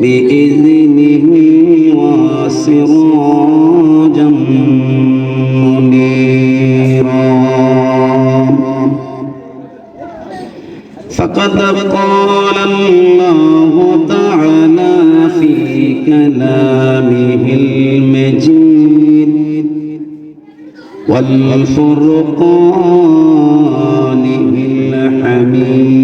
بإذنه وسراجا منيرا. فقد قال الله تعالى في كلامه المجيد والفرقان الحميد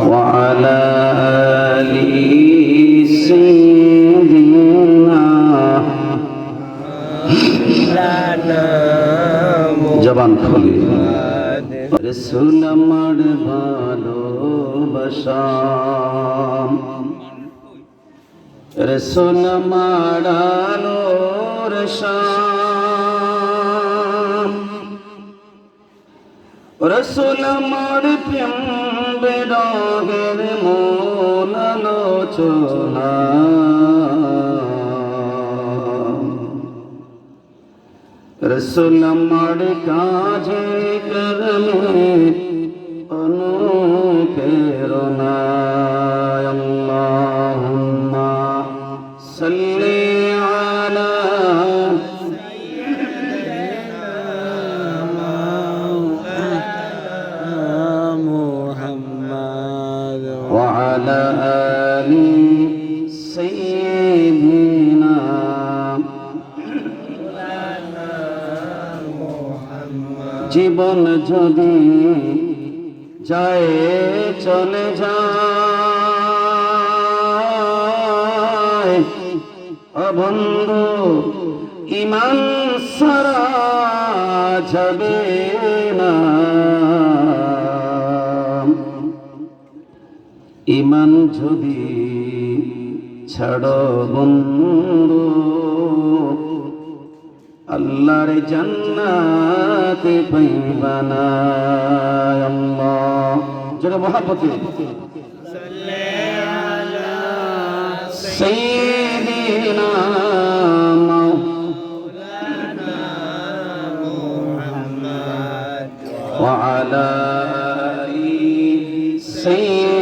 وعلى آل سيدنا জবান খুলি রসুল আমার ভালোবাসা রসুল আমার আলোর রসুল আমার প্রেম বেরহের মূল আলোচনা রসুল আমার কাজে করমে অনুপ্রেরণা আল্লাহুম্মা وعلى آل سيدنا জীবন যদি যায় চলে যায় অবন্ধু ইমান সারা যাবে না ইমান যদি ছাড় বন্ধু আল্লাহর জান্নাতে পাইবানা আল্লাহ যেটা মহাপতি سيدنا وعلى آل سيدنا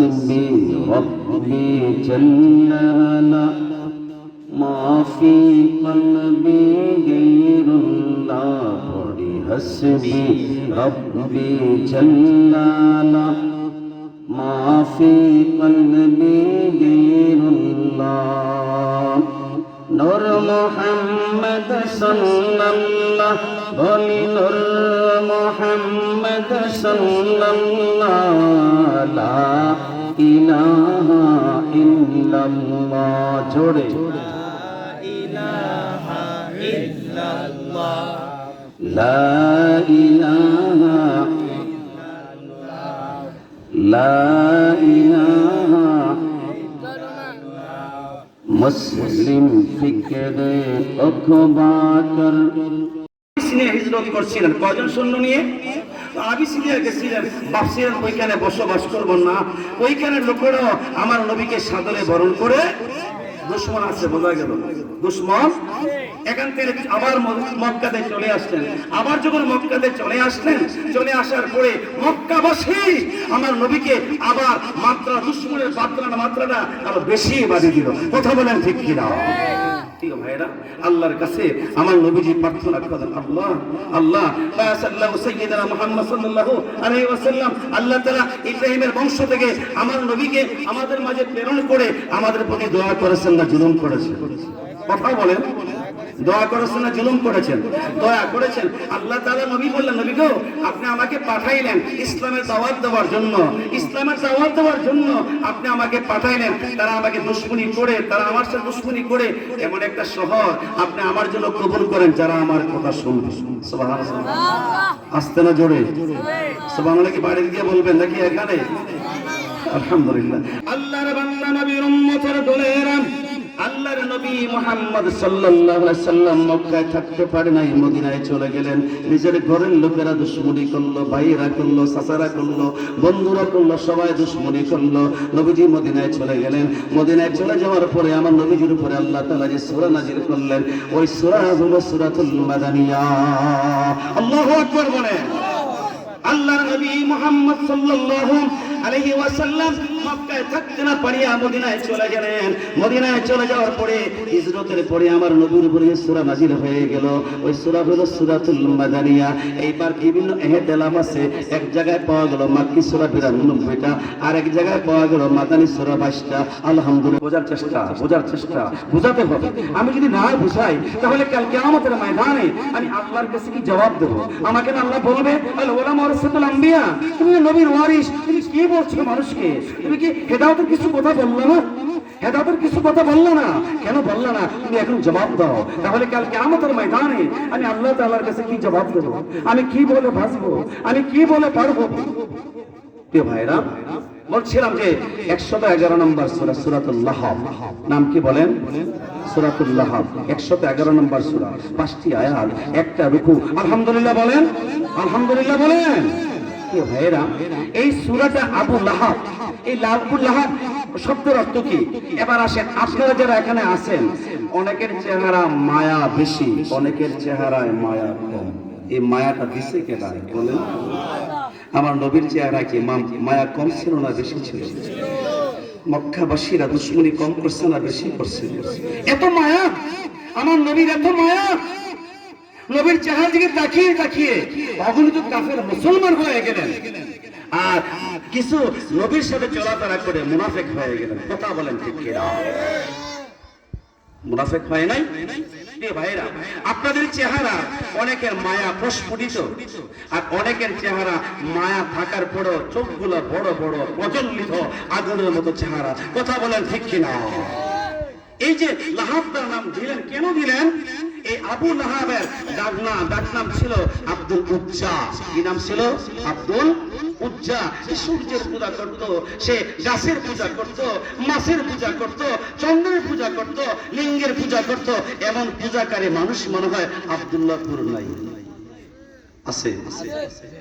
حسبي ربي جلالا ما في قلبي غير الله حسبي ربي جلالا ما في قلبي غير الله نور محمد صلى الله بولي نور محمد صلى الله لا ইলাহা ইল্লাল্লাহ। জোরে। লা ইলাহা লা ইলাহা মুসলিম ফিকরে হিজরত করছিলেন। কজন সৈন্য নিয়ে? ওইখানে বসবাস না। ওইখানে আমার নবীকে সাদরে বরণ করে, দুশ্মন আছে, বোঝা গেল। দুশ্মন? এখান থেকে আবার মক্কাতে চলে আসলেন। আবার যখন মক্কাতে চলে আসলেন, চলে আসার পরে মক্কাবাসী আমার নবীকে আবার মাত্রা, দুশ্মনের মাত্রাটা আরও বেশি বাড়িয়ে দিল। কথা বলেন ঠিক কিনা? প্রিয় ভাইরা আল্লাহর কাছে আমার নবীজি প্রার্থনা করেন, আল্লাহ আল্লাহ সাল্লাল্লাহু সাইয়্যিদানা মুহাম্মদ সাল্লাল্লাহু আলাইহি ওয়াসাল্লাম, আল্লাহ তাআলা ইব্রাহিমের বংশ থেকে আমার নবীকে আমাদের মাঝে প্রেরণ করে আমাদের প্রতি দোয়া করেছেন না জুলুম করেছেন। কথা বলেন। দোয়া করেছেন না জুলুম করেছেন। দয়া করেছেন। আল্লাহ তাআলা নবী বললেন, নবী গো, আপনি আমাকে পাঠাইলেন ইসলামের দাওয়াত দেওয়ার জন্য। ইসলামের দাওয়াত দেওয়ার জন্য আপনি আমাকে পাঠাইলেন। তারা আমাকে দুশ্মনী করে, তারা আমার সাথে দুশ্মনী করে। এমন একটা শহর আপনি আমার জন্য কবুল করেন, যারা আমার কথা শুনবে। আসতে না জোরে? সুবহানাল্লাহ কি বাড়ি গিয়ে বলবেন নাকি এখানে? আলহামদুলিল্লাহ। আল্লাহর বান্দা নবীর উম্মতের দলেরা আল্লাহর নবী মুহাম্মদ সাল্লাল্লাহু আলাইহি সাল্লাম থাকতে পারে নাই, মদিনায় চলে গেলেন। নিজের ঘরের লোকেরা দুশ্মনী করল, ভাইরা করল, চাচারা করল, বন্ধুরা করল, সবাই দুশ্মনী করল। নবীজি মদিনায় চলে গেলেন। মদিনায় চলে যাওয়ার পরে আমার নবীজির উপরে আল্লাহ তাআলা যে সূরা নাজিল করলেন, ওই সূরা হলো সূরাতুল মাদানিয়া। আল্লাহু আল্লাহর নবী মুহাম্মদ সাল্লাল্লাহু আলাইহি ওয়াসাল্লাম মক্কায় থাকতে না মদিনায় চলে গেলেন। মদিনায় চলে যাওয়ার পরে হিজরতের পরে আমার নবীর উপরে সূরা হয়ে গেল, ওই সূরা হলো সূরাতুল মাদানিয়া। এইবার বিভিন্ন এহতেলাফ আছে, এক জায়গায় পাওয়া গেল মাক্কি সূরা 92টা আর এক জায়গায় পাওয়া গেল মাদানী সূরা 22টা আলহামদুলিল্লাহ। বোঝার চেষ্টা বোঝার চেষ্টা, বোঝাতে হবে। আমি যদি না বুঝাই, তাহলে কাল কিয়ামতের ময়দানে আমি আল্লাহর কাছে কি জবাব দেব? আমাকে না আল্লাহ বলবে আম্বিয়া, তুমি নবীর ওয়ারিস তুমি কি বলছো মানুষকে? তুমি কি হেদায়েতের কিছু কথা বলল না? হেদাতের কিছু কথা বললে না? কেন বললে না? তুমি এখন জবাব দাও। তাহলে কাল কিয়ামতের ময়দানে আমি আল্লাহ তাআলার কাছে কি জবাব দেব? আমি কি বলে ভাসবো? আমি কি বলে পারব? প্রিয় ভাইরা বলছিলাম যে একশত এগারো নম্বর সুরা সুরাতুল্লাহ নাম কি বলেন? সুরাতুল্লাহ একশত এগারো নম্বর সুরা। পাঁচটি আয়াত, একটা রুকু। আলহামদুলিল্লাহ বলেন? আলহামদুলিল্লাহ বলেন? এই সুরাটা আবু লাহাব, এই লাহাব শব্দের অর্থ কি? এবার আসেন, আপনারা যারা এখানে আছেন, অনেকের চেহারা মায়া বেশি, অনেকের চেহারায় মায়া কম। এই মায়াটা দিছে বলেন। আমার নবীর চেহারা কি মায়া কম ছিল না বেশি ছিল? মক্কাবাসীরা দুশ্মনী কম করছে না বেশি করছে? এত মায়া! আমার নবীর এত মায়া! নবীর চেহারা দিকে তাকিয়ে তাকিয়ে অগণিত কাফের মুসলমান হয়ে গেলেন। আর কিছু নবীর সাথে চলাফেরা করে মুনাফেক হয়ে গেলেন। কথা বলেন ঠিক কিনা? মুনাফেক হয় নাই? ভাইরা আপনাদের চেহারা অনেকের মায়া প্রস্ফুটিত, আর অনেকের চেহারা মায়া থাকার পরও চোখগুলো বড় বড় প্রজ্বলিত আগুনের মতো চেহারা। কথা বলেন ঠিক কিনা? এই যে লাহাবদার নাম দিলেন, কেন দিলেন? এই আবু লাহাবের ডাকনা ডাকনাম ছিল আব্দুল উজ্জা। কি নাম ছিল? আব্দুল উজ্জা। সূর্যের পূজা করত? সে গাছের পূজা করত, মাছের পূজা করত, চন্দ্রের পূজা করত, লিঙ্গের পূজা করত। এমন পূজাকারী মানুষ মনে হয় আব্দুল্লাহপুর নাই। আছে?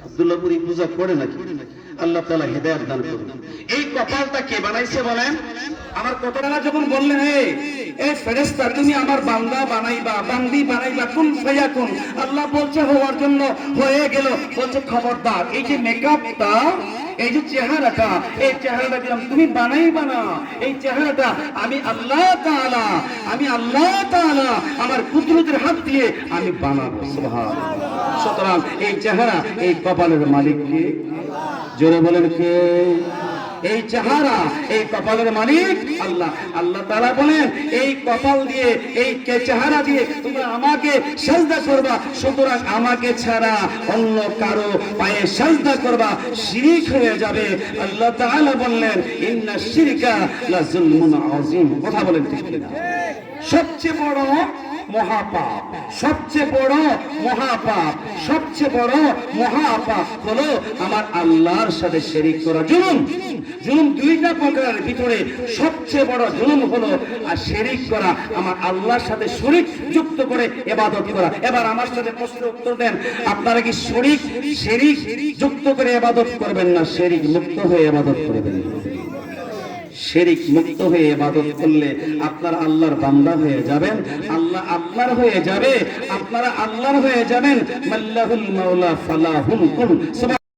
আব্দুল্লাহপুর এই পূজা করে নাকি? আল্লাহ তালা হেদায়েত দান করুন। এই কপালটা কে বানাইছে বলেন? আমার কতটা যখন বললেন, হে এই ফেরেশতা, তুমি আমার বান্দা বানাইবা, বান্দি বানাইবা, কোন ফেয়া কোন। আল্লাহ বলছে, হওয়ার জন্য হয়ে গেল। বলছে, খবরদার, এই যে মেকআপটা এই যে চেহারাটা, এই চেহারাটা দিলাম তুমি বানাইবা না। এই চেহারাটা আমি আল্লাহ তাআলা, আমি আল্লাহ তাআলা আমার কুদরতের হাত দিয়ে আমি বানাবো, সুবহানাল্লাহ। সুতরাং এই চেহারা, এই কপালের মালিক কে? জোরে বলেন কে? এই চেহারা, এই কপালের মালিক আল্লাহ। আল্লাহ তাআলা বলেন, এই কপাল দিয়ে, এই চেহারা দিয়ে তোমরা আমাকে সাজদা করবা, সুতরাং আমাকে ছাড়া অন্য কারও পায়ে সাজদা করবা, শিরিক হয়ে যাবে। আল্লাহ তাআলা বললেন, ইন্না শিরকা লা কথা বলেন সবচেয়ে বড় মহাপাপ। সবচেয়ে বড় মহাপাপ, সবচেয়ে বড় মহাপাপ হলো আমার আল্লাহর সাথে শেরিক করা। জুলুম জুলুম দুইটা প্রকারের ভিতরে সবচেয়ে বড় জুলুম হলো আর শেরিক করা, আমার আল্লাহর সাথে শরিক যুক্ত করে এবাদত করা। এবার আমার সাথে প্রশ্ন উত্তর দেন, আপনারা কি শরিক, শেরিক যুক্ত করে এবাদত করবেন না? শেরিক মুক্ত হয়ে এবাদত করবেন। শেরিক মুক্ত হয়ে ইবাদত করলে আপনার আল্লাহর বান্দা হয়ে যাবেন। আল্লাহ আপনার হয়ে যাবে, আপনারা আল্লাহর হয়ে যাবেন। মাল্লাহুল মাওলা ফালাহুল কুল।